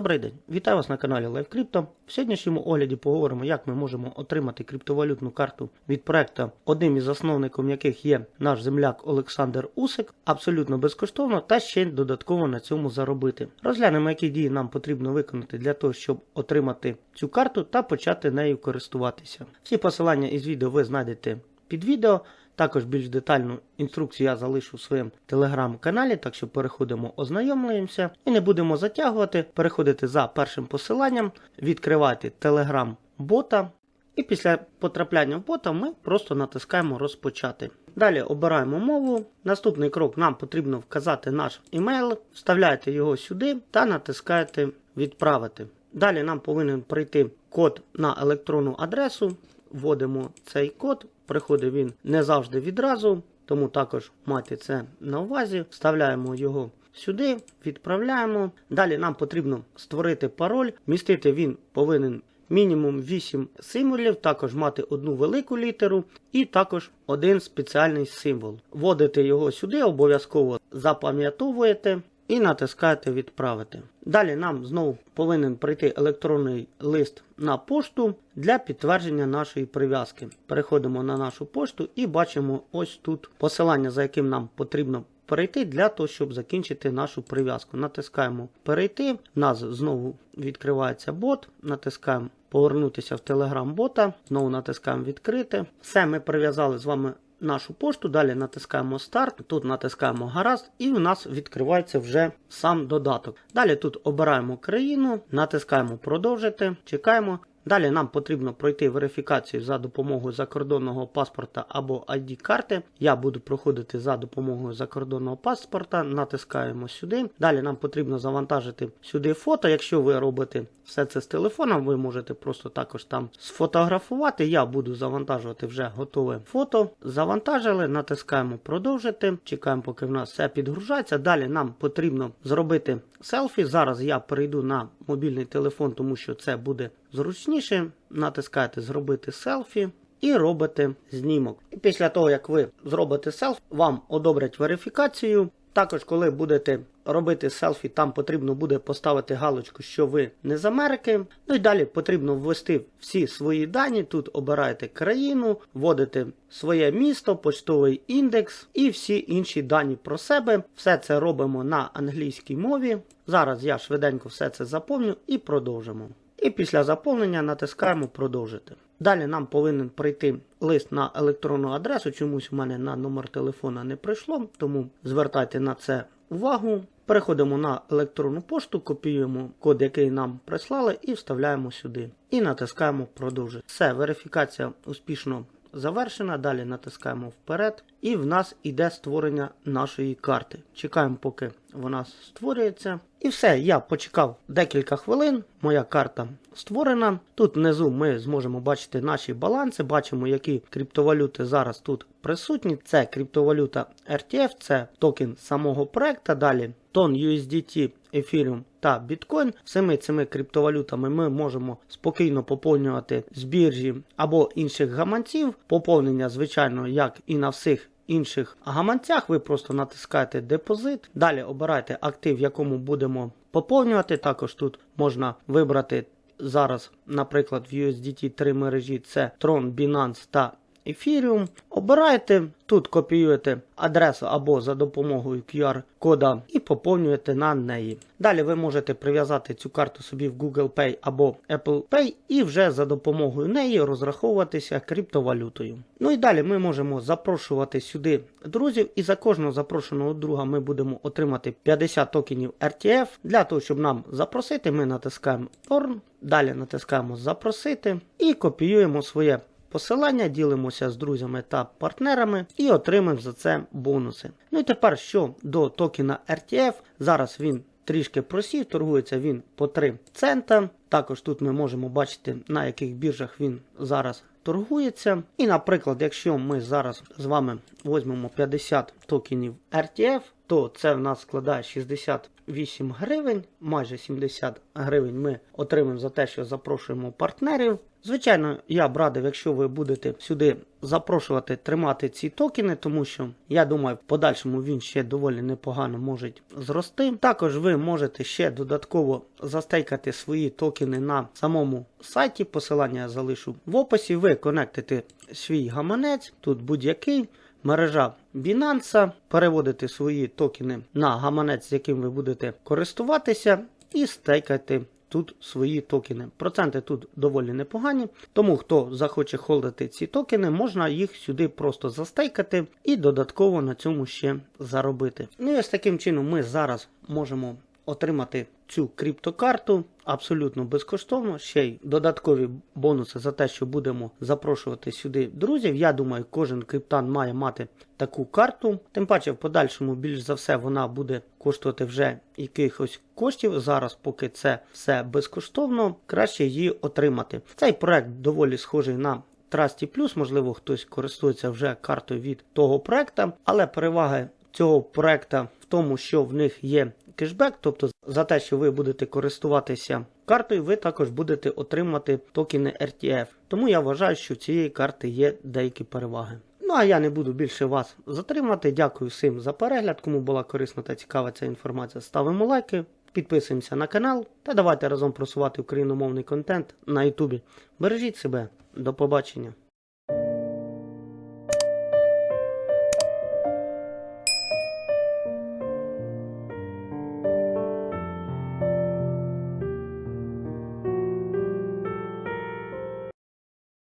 Добрий день, вітаю вас на каналі LiveCrypto. В сьогоднішньому огляді поговоримо, як ми можемо отримати криптовалютну карту від проекту, одним із засновником яких є наш земляк Олександр Усик, абсолютно безкоштовно та ще й додатково на цьому заробити. Розглянемо, які дії нам потрібно виконати для того, щоб отримати цю карту та почати нею користуватися. Всі посилання із відео ви знайдете під відео. Також більш детальну інструкцію я залишу в своєму телеграм-каналі, так що переходимо, ознайомлюємося і не будемо затягувати. Переходите за першим посиланням, відкривайте телеграм-бота. І після потрапляння в бота ми просто натискаємо розпочати. Далі обираємо мову. Наступний крок нам потрібно вказати наш емейл, вставляєте його сюди та натискаєте відправити. Далі нам повинен прийти код на електронну адресу. Вводимо цей код, приходить він не завжди відразу, тому також майте це на увазі. Вставляємо його сюди, відправляємо. Далі нам потрібно створити пароль. Містити він повинен мінімум 8 символів, також мати одну велику літеру і також один спеціальний символ. Вводите його сюди, обов'язково запам'ятовуєте і натискаєте відправити. Далі нам знову повинен прийти електронний лист на пошту для підтвердження нашої прив'язки. Переходимо на нашу пошту і бачимо ось тут посилання, за яким нам потрібно перейти для того, щоб закінчити нашу прив'язку. Натискаємо перейти. У нас знову відкривається бот, натискаємо повернутися в телеграм бота, знову натискаємо відкрити. Все, ми прив'язали з вами нашу пошту, далі натискаємо старт, тут натискаємо гаразд, і у нас відкривається вже сам додаток. Далі тут обираємо країну, натискаємо продовжити, чекаємо. Далі нам потрібно пройти верифікацію за допомогою закордонного паспорта або ID-карти. Я буду проходити за допомогою закордонного паспорта, натискаємо сюди. Далі нам потрібно завантажити сюди фото. Якщо ви робите все це з телефона, ви можете просто також там сфотографувати. Я буду завантажувати вже готове фото. Завантажили, натискаємо продовжити. Чекаємо, поки в нас все підгружається. Далі нам потрібно зробити селфі. Зараз я перейду на мобільний телефон, тому що це буде зручніше. Натискаєте зробити селфі. І робите знімок. І після того, як ви зробите селфі, вам одобрять верифікацію. Також, коли будете робити селфі, там потрібно буде поставити галочку, що ви не з Америки. Ну і далі потрібно ввести всі свої дані. Тут обираєте країну, вводите своє місто, почтовий індекс і всі інші дані про себе. Все це робимо на англійській мові. Зараз я швиденько все це заповню і продовжимо. І після заповнення натискаємо продовжити. Далі нам повинен прийти лист на електронну адресу. Чомусь у мене на номер телефона не прийшло, тому звертайте на це увагу. Переходимо на електронну пошту, копіюємо код, який нам прислали, і вставляємо сюди. І натискаємо продовжити. Все, верифікація успішно завершена. Далі натискаємо вперед. І в нас іде створення нашої карти. Чекаємо, поки вона створюється. І все, я почекав декілька хвилин. Моя карта створена. Тут внизу ми зможемо бачити наші баланси, бачимо, які криптовалюти зараз тут присутні. Це криптовалюта RTF, це токен самого проекту. Далі тон USDT, Ethereum та Bitcoin. Всіми цими криптовалютами ми можемо спокійно поповнювати з біржі або інших гаманців. Поповнення, звичайно, як і на всіх інших гаманцях, ви просто натискаєте депозит. Далі обирайте актив, в якому будемо поповнювати. Також тут можна вибрати зараз, наприклад, в USDT три мережі: це Tron, Binance та Ethereum. Обираєте, тут копіюєте адресу або за допомогою QR-кода і поповнюєте на неї. Далі ви можете прив'язати цю карту собі в Google Pay або Apple Pay і вже за допомогою неї розраховуватися криптовалютою. Ну і далі ми можемо запрошувати сюди друзів, і за кожного запрошеного друга ми будемо отримати 50 токенів RTF. Для того, щоб нам запросити, ми натискаємо Earn, далі натискаємо Запросити і копіюємо своє посилання, ділимося з друзями та партнерами і отримаємо за це бонуси. Ну і тепер що до токена RTF, зараз він трішки просів, торгується він по 3 цента. Також тут ми можемо бачити, на яких біржах він зараз торгується. І, наприклад, якщо ми зараз з вами візьмемо 50 токенів RTF, то це в нас складає 68 гривень, майже 70 гривень ми отримаємо за те, що запрошуємо партнерів. Звичайно, я б радив, якщо ви будете сюди запрошувати тримати ці токени, тому що я думаю, в подальшому він ще доволі непогано може зрости. Також ви можете ще додатково застейкати свої токени на самому сайті. Посилання я залишу в описі. Ви конектите свій гаманець, тут будь-який. Мережа Binance, переводите свої токени на гаманець, з яким ви будете користуватися, і стейкайте тут свої токени. Проценти тут доволі непогані, тому хто захоче холдити ці токени, можна їх сюди просто застейкати і додатково на цьому ще заробити. Ну і ось таким чином ми зараз можемо отримати цю криптокарту абсолютно безкоштовно. Ще й додаткові бонуси за те, що будемо запрошувати сюди друзів. Я думаю, кожен криптан має мати таку карту. Тим паче, в подальшому, більш за все, вона буде коштувати вже якихось коштів. Зараз, поки це все безкоштовно, краще її отримати. Цей проект доволі схожий на Trusty Plus, можливо, хтось користується вже картою від того проекта, але переваги цього проекта в тому, що в них є кешбек, тобто за те, що ви будете користуватися картою, ви також будете отримати токени RTF. Тому я вважаю, що цієї карти є деякі переваги. Ну а я не буду більше вас затримати. Дякую всім за перегляд. Кому була корисна та цікава ця інформація, ставимо лайки, підписуємося на канал та давайте разом просувати україномовний контент на Ютубі. Бережіть себе, до побачення.